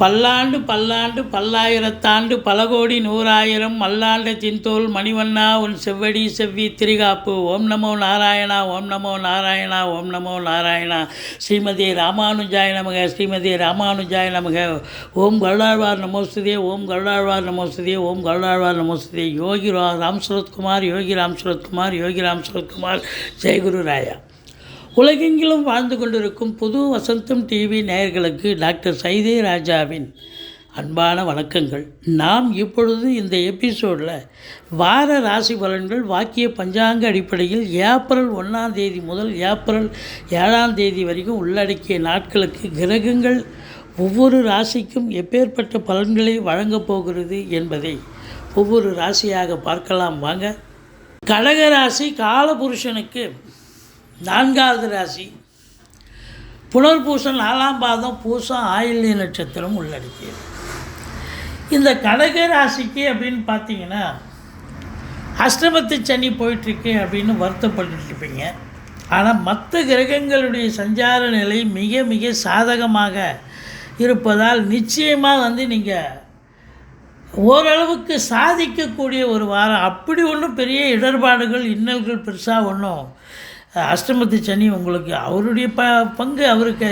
பல்லாண்டு பல்லாண்டு பல்லாயிரத்தாண்டு பல கோடி நூறாயிரம் மல்லாண்ட சிந்தோல் மணிவண்ணா உன் செவ்வடி செவ்வி திரிகாப்பு. ஓம் நமோ நாராயணா ஓம் நமோ நாராயணா ஓம் நமோ நாராயணா. ஸ்ரீமதி ராமானுஜாய நமக ஸ்ரீமதி ராமானுஜாய நமக. ஓம் கருடாழ்வார் நமோஸ்துதே ஓம் கருடாழ்வார் நமோஸ்துதே ஓம் கருடாழ்வார் நமோஸ்துதே. யோகி ரா ராம் சுரத்குமார் யோகி ராம் சுரத்குமார் யோகி ராம் சுரத்குமார். ஜெயகுரு ராயா. உலகெங்கிலும் வாழ்ந்து கொண்டிருக்கும் புது வசந்தம் டிவி நேயர்களுக்கு டாக்டர் சைதே ராஜாவின் அன்பான வணக்கங்கள். நாம் இப்பொழுது இந்த எபிசோடில் வார ராசி பலன்கள் வாக்கிய பஞ்சாங்க அடிப்படையில் ஏப்ரல் ஒன்றாம் தேதி முதல் ஏப்ரல் ஏழாம் தேதி வரைக்கும் உள்ளடக்கிய நாட்களுக்கு கிரகங்கள் ஒவ்வொரு ராசிக்கும் எப்பேற்பட்ட பலன்களை வழங்கப் போகிறது என்பதை ஒவ்வொரு ராசியாக பார்க்கலாம். வாங்க. கடகராசி காலபுருஷனுக்கு நான்காவது ராசி. புனர்பூசம் நாலாம் பாதம் பூசம் ஆயில்ய நட்சத்திரம் உள்ளடக்கியது. இந்த கடக ராசிக்கு அப்படின்னு பார்த்தீங்கன்னா அஷ்டமத்து சனி போயிட்டுருக்கு அப்படின்னு வருத்தப்பட்டுருப்பீங்க ஆனால் மற்ற கிரகங்களுடைய சஞ்சார நிலை மிக மிக சாதகமாக இருப்பதால் நிச்சயமாக வந்து நீங்கள் ஓரளவுக்கு சாதிக்கக்கூடிய ஒரு வாரம். அப்படி ஒன்றும் பெரிய இடர்பாடுகள் இன்னல்கள் பெருசாக ஒன்றும் அஷ்டமத்து சனி உங்களுக்கு அவருடைய ப பங்கு அவருக்கு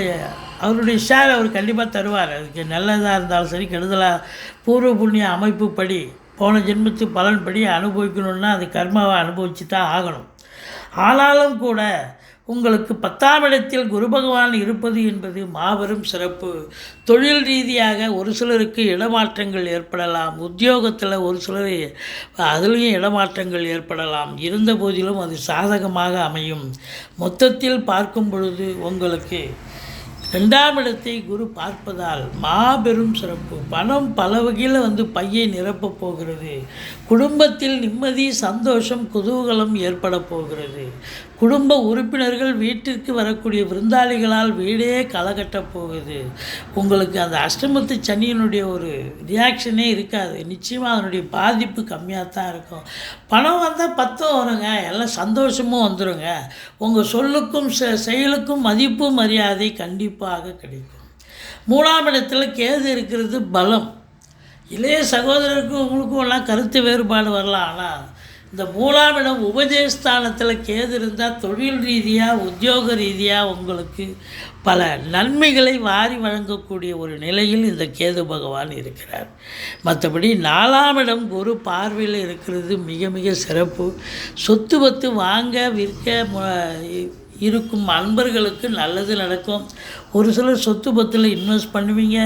அவருடைய ஷேர் அவர் கண்டிப்பாக தருவார். அதுக்கு நல்லதாக இருந்தாலும் சரி கெடுதலாக பூர்வ புண்ணிய அமைப்புப்படி போன ஜென்மத்து பலன்படி அனுபவிக்கணுன்னா அது கர்மாவை அனுபவிச்சு தான் ஆகணும். ஆனாலும் கூட உங்களுக்கு பத்தாம் இடத்தில் குரு பகவான் இருப்பது என்பது மாபெரும் சிறப்பு. தொழில் ரீதியாக ஒரு சிலருக்கு இடமாற்றங்கள் ஏற்படலாம். உத்தியோகத்தில் ஒரு சிலர் அதுலேயும் இடமாற்றங்கள் ஏற்படலாம். இருந்த போதிலும் அது சாதகமாக அமையும். மொத்தத்தில் பார்க்கும் பொழுது உங்களுக்கு ரெண்டாம் இடத்தை குரு பார்ப்பதால் மாபெரும் சிறப்பு. பணம் பல வகையில் வந்து பையை நிரப்பப் போகிறது. குடும்பத்தில் நிம்மதி சந்தோஷம் குதூகலம் ஏற்பட போகிறது. குடும்ப உறுப்பினர்கள் வீட்டிற்கு வரக்கூடிய விருந்தாளிகளால் வீடே களைகட்டப் போகுது. உங்களுக்கு அந்த அஷ்டமத்து சனியினுடைய ஒரு ரியாக்ஷனே இருக்காது. நிச்சயமாக அதனுடைய பாதிப்பு கம்மியாக தான் இருக்கும். பணம் வந்தால் பத்தும் வருங்க. எல்லாம் சந்தோஷமும் வந்துடுங்க உங்கள் சொல்லுக்கும் செ செயலுக்கும் மதிப்பு மரியாதை கண்டிப்பாக கிடைக்கும். மூணாம் இடத்துல கேது இருக்கிறது பலம். இளைய சகோதரருக்கும் உங்களுக்கும் எல்லாம் கருத்து வேறுபாடு வரலாம். ஆனால் இந்த மூணாம் இடம் உபஜயஸ்தானத்தில் கேது இருந்தால் தொழில் ரீதியாக உத்தியோக ரீதியாக உங்களுக்கு பல நன்மைகளை வாரி வழங்கக்கூடிய ஒரு நிலையில் இந்த கேது பகவான் இருக்கிறார். மற்றபடி நாலாம் இடம் குரு பார்வையில் இருக்கிறது மிக மிக சிறப்பு. சொத்து பத்து வாங்க விற்க இருக்கும் அன்பர்களுக்கு நல்லது நடக்கும். ஒரு சிலர் சொத்து பத்தில் இன்வெஸ்ட் பண்ணுவீங்க.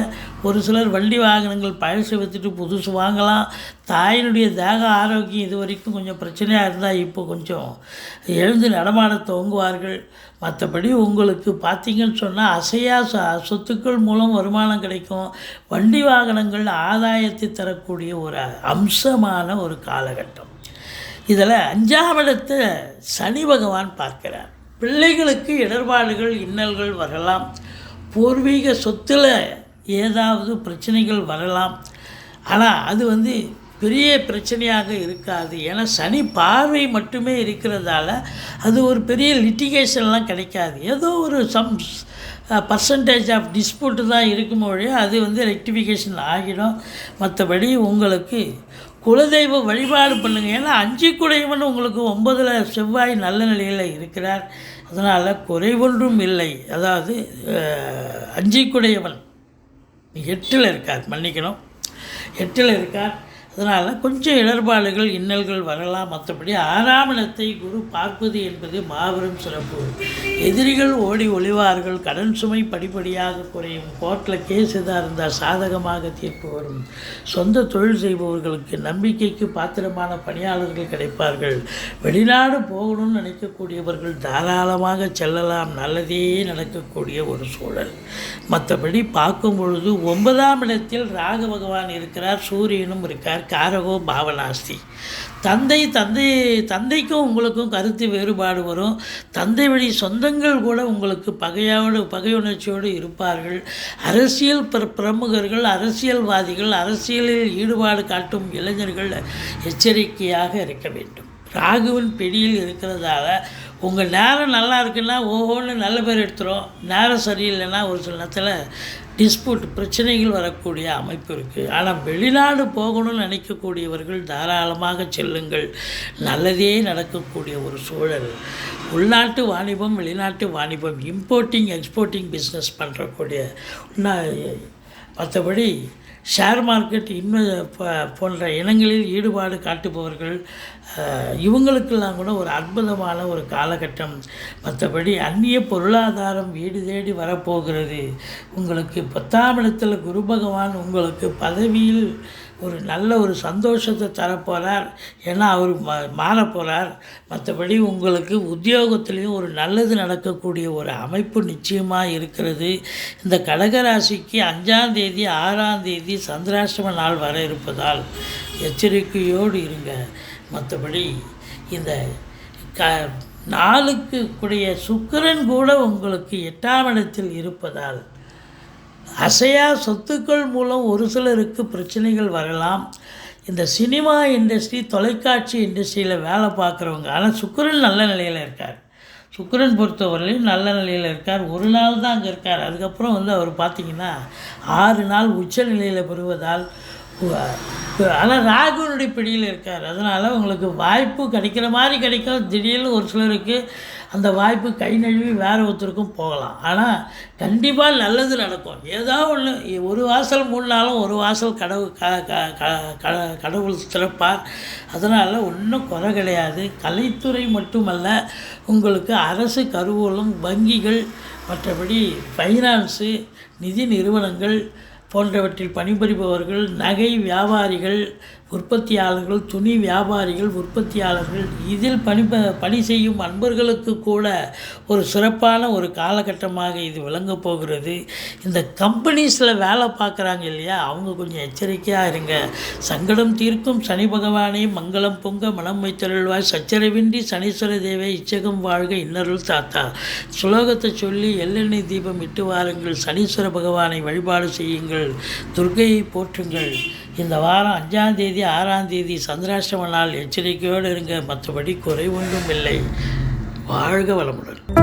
ஒரு சிலர் வண்டி வாகனங்கள் பழசு விற்றுட்டு புதுசு வாங்கலாம். தாயினுடைய தேக ஆரோக்கியம் இது வரைக்கும் கொஞ்சம் பிரச்சனையாக இருந்தால் இப்போ கொஞ்சம் எழுந்து நடமாட துவங்குவார்கள். மற்றபடி உங்களுக்கு பார்த்தீங்கன்னு சொன்னால் அசையா ச சொத்துக்கள் மூலம் வருமானம் கிடைக்கும். வண்டி வாகனங்கள் ஆதாயத்தை தரக்கூடிய ஒரு அம்சமான ஒரு காலகட்டம். இதில் அஞ்சாம் இடத்தை சனி பகவான் பார்க்கிறார். பிள்ளைகளுக்கு இடர்பாடுகள் இன்னல்கள் வரலாம். பூர்வீக சொத்தில் ஏதாவது பிரச்சனைகள் வரலாம். ஆனால் அது வந்து பெரிய பிரச்சனையாக இருக்காது. ஏன்னா சனி பார்வை மட்டுமே இருக்கிறதால அது ஒரு பெரிய லிட்டிகேஷன்லாம் கிடைக்காது. ஏதோ ஒரு சம் பர்சன்டேஜ் ஆஃப் டிஸ்பியூட்டு தான் இருக்கும் அது வந்து ரெக்டிஃபிகேஷன் ஆகிடும். மற்றபடி உங்களுக்கு குலதெய்வ வழிபாடு பண்ணுங்கள் ஏன்னா அஞ்சு குடைவன் உங்களுக்கு ஒன்பதில் செவ்வாய் நல்ல நிலையில் இருக்கிறார். அதனால் குறைவொன்றும் இல்லை. அதாவது அஞ்சிக்குடையவன். எட்டில் இருக்கார் மன்னிக்கணும். எட்டில் இருக்கார் அதனால் கொஞ்சம் இடர்பாடுகள் இன்னல்கள் வரலாம். மற்றபடி ஆறாம் இடத்தை குரு பார்ப்பது என்பது மாபெரும் சிறப்பு. எதிரிகள் ஓடி ஒளிவார்கள். கடன் சுமை படிப்படியாக குறையும். கோர்ட்டில் கேஸ் எதாக இருந்தால் சாதகமாக தீர்ப்பு வரும். சொந்த தொழில் செய்பவர்களுக்கு நம்பிக்கைக்கு பாத்திரமான பணியாளர்கள் கிடைப்பார்கள். வெளிநாடு போகணும்னு நினைக்கக்கூடியவர்கள் தாராளமாக செல்லலாம். நல்லதே நடக்கக்கூடிய ஒரு சூழல். மற்றபடி பார்க்கும் பொழுது ஒன்பதாம் இடத்தில் ராக பகவான் இருக்கிறார். சூரியனும் இருக்கார். காரகோ பாவனாஸ்தி. தந்தை தந்தை தந்தைக்கும் உங்களுக்கும் கருத்து வேறுபாடு வரும். தந்தை வழி சொந்தங்கள் கூட உங்களுக்கு பகையோடு பகையுணர்ச்சியோடு இருப்பார்கள். அரசியல் பிர பிரமுகர்கள் அரசியல்வாதிகள் அரசியலில் ஈடுபாடு காட்டும் இளைஞர்கள் எச்சரிக்கையாக இருக்க வேண்டும். ராகுவின் பிடியில் இருக்கிறதால உங்கள் நேரம் நல்லா இருக்குன்னா ஓஹோன்னு நல்ல பேர் எடுத்துரும். நேரம் சரியில்லைன்னா ஒரு சில நேரத்தில் டிஸ்பியூட் பிரச்சனைகள் வரக்கூடிய அமைப்பு இருக்குது ஆனால் வெளிநாடு போகணும்னு நினைக்கக்கூடியவர்கள் தாராளமாக செல்லுங்கள். நல்லதே நடக்கக்கூடிய ஒரு சூழல். உள்நாட்டு வாணிபம் வெளிநாட்டு வாணிபம் இம்போர்ட்டிங் எக்ஸ்போர்ட்டிங் பிஸ்னஸ் பண்ணுறக்கூடிய மற்றபடி ஷேர் மார்க்கெட் இன்னும் போன்ற இனங்களில் ஈடுபாடு காட்டுபவர்கள் இவங்களுக்கெல்லாம் கூட ஒரு அற்புதமான ஒரு காலகட்டம். மற்றபடி அந்நிய பொருளாதாரம் வீடு தேடி வரப்போகிறது. உங்களுக்கு பத்தாம் இடத்தில் குரு பகவான் உங்களுக்கு பதவியில் ஒரு நல்ல ஒரு சந்தோஷத்தை தரப்போகிறார் ஏன்னா அவர் மா மாறப் போகிறார் மற்றபடி உங்களுக்கு உத்தியோகத்துலேயும் ஒரு நல்லது நடக்கக்கூடிய ஒரு அமைப்பு நிச்சயமாக இருக்கிறது. இந்த கடகராசிக்கு அஞ்சாம் தேதி ஆறாம் தேதி சந்திராஷ்டம நாள் வர இருப்பதால் எச்சரிக்கையோடு இருங்க. மற்றபடி இந்த க நாளுக்கு கூடிய சுக்கரன் கூட உங்களுக்கு எட்டாம் இடத்தில் இருப்பதால் அசையா சொத்துக்கள் மூலம் ஒரு சிலருக்கு பிரச்சனைகள் வரலாம். இந்த சினிமா இண்டஸ்ட்ரி தொலைக்காட்சி இண்டஸ்ட்ரியில் வேலை பார்க்குறவங்க ஆனால் சுக்கரன் நல்ல நிலையில் இருக்கார். சுக்கரன் பொறுத்தவரையிலும் நல்ல நிலையில் இருக்கார். ஒரு நாள் தான் அங்கே இருக்கார். அதுக்கப்புறம் வந்து அவர் பார்த்திங்கன்னா ஆறு நாள் உச்ச நிலையில் பெறுவதால் ஆனால் ராகுனுடைய பிடியில் இருக்கார். அதனால் உங்களுக்கு வாய்ப்பு கிடைக்கிற மாதிரி கிடைக்கும். திடீர்னு ஒரு சிலருக்கு அந்த வாய்ப்பு கை நழுவி வேறு ஒருத்தருக்கும் போகலாம். ஆனால் கண்டிப்பாக நல்லது நடக்கும். ஏதோ ஒன்று ஒரு வாசல் மூடினாலும் ஒரு வாசல் கடவுள் க க க- கடவுள் சிறப்பார். அதனால் ஒன்றும் குறை கிடையாது. கலைத்துறை மட்டுமல்ல உங்களுக்கு அரசு கருவூலம் வங்கிகள் மற்றபடி ஃபைனான்ஸு நிதி நிறுவனங்கள் போன்றவற்றில் பணிபுரிபவர்கள் நகை வியாபாரிகள் உற்பத்தியாளர்கள் துணி வியாபாரிகள் உற்பத்தியாளர்கள் இதில் பணி பணி செய்யும் அன்பர்களுக்கு கூட ஒரு சிறப்பான ஒரு காலகட்டமாக இது விளங்கப் போகிறது. இந்த கம்பெனிஸில் வேலை பார்க்குறாங்க இல்லையா? அவங்க கொஞ்சம் எச்சரிக்கையாக இருங்க. சங்கடம் தீர்க்கும் சனி பகவானே மங்களம் பொங்க மனம் வைத்தருள்வாய் சச்சரவின்றி சனீஸ்வர தேவை இச்சகம் வாழ்க இன்னருள் தாத்தா. சுலோகத்தை சொல்லி எள்ளெண்ணெய் தீபம் இட்டு வாருங்கள். சனீஸ்வர பகவானை வழிபாடு செய்யுங்கள். துர்கையை போற்றுங்கள். இந்த வாரம் அஞ்சாம் தேதி ஆறாம் தேதி சந்திராஷ்டம நாள். எச்சரிக்கையோடு இருங்க. மற்றபடி குறை ஒன்றும் இல்லை. வாழ்க வளமுடன்.